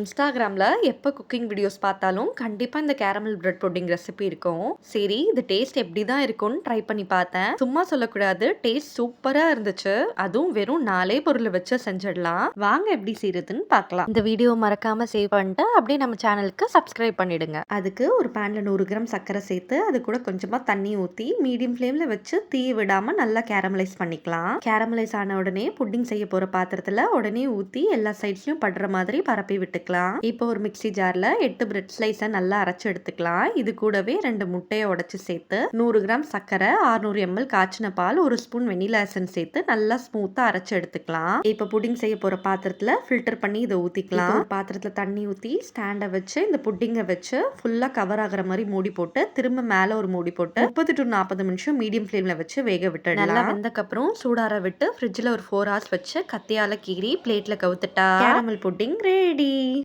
இன்ஸ்டாகிராமில் எப்போ cooking videos பார்த்தாலும் கண்டிப்பாக இந்த கேரமல் பிரெட் புட்டிங் ரெசிபி இருக்கும். சரி இது டேஸ்ட் எப்படி தான் இருக்கும்னு ட்ரை பண்ணி பார்த்தேன். சும்மா சொல்லக்கூடாது டேஸ்ட் சூப்பராக இருந்துச்சு. அதுவும் வெறும் நாலே பொருளை வச்சு செஞ்சிடலாம். வாங்க எப்படி செய்யறதுன்னு பார்க்கலாம். இந்த வீடியோ மறக்காம சேவ் பண்ணிட்டு அப்படியே நம்ம சேனலுக்கு சப்ஸ்கிரைப் பண்ணிடுங்க. அதுக்கு ஒரு பேனில் நூறு கிராம் சர்க்கரை சேர்த்து அது கூட கொஞ்சமாக தண்ணி ஊற்றி மீடியம் ஃப்ளேமில் வச்சு தீ விடாமல் நல்லா கேரமலைஸ் பண்ணிக்கலாம். கேரமலைஸ் ஆன உடனே புட்டிங் செய்ய போகிற பாத்திரத்தில் உடனே ஊற்றி எல்லா சைட்ஸ்லையும் படுற மாதிரி பரப்பி விட்டுக்கலாம். இப்போ ஒரு மிக்ஸி ஜார்ல 8 பிரெட் ஸ்லைஸ நல்லா அரைச்சு எடுத்துக்கலாம். இது கூடவே 2 முட்டைய உடைச்சு சேர்த்து 100 கிராம் சர்க்கரை 600 எம்எல் காய்ச்சின பால் ஒரு ஸ்பூன் வெனிலா எசன்ஸ் சேர்த்து நல்லா ஸ்மூத்தா அரைச்சு எடுத்துக்கலாம். இப்போ புட்டிங் செய்ய போற பாத்திரத்துல ஃபில்டர் பண்ணி இதை ஊத்திக்கலாம். ஒரு பாத்திரத்துல தண்ணி ஊத்தி ஸ்டாண்ட வச்சு இந்த புட்டிங்க வச்சு ஃபுல்லா கவர் ஆகுற மாதிரி மூடி போட்டு திரும்ப மேல ஒரு மூடி போட்டு 30 டு 40 நிமிஷம் மீடியம் ஃப்ளேம்ல வச்சு வேக விட்டுடலாம். நல்லா வெந்தக்கப்புறம் சூடாற விட்டு ஃப்ரிட்ஜ்ல ஒரு 4 ஹவர்ஸ் வச்சு கத்தியால கீறி பிளேட்ல கவுத்துட்டா கேரமல் புட்டிங் ரெடி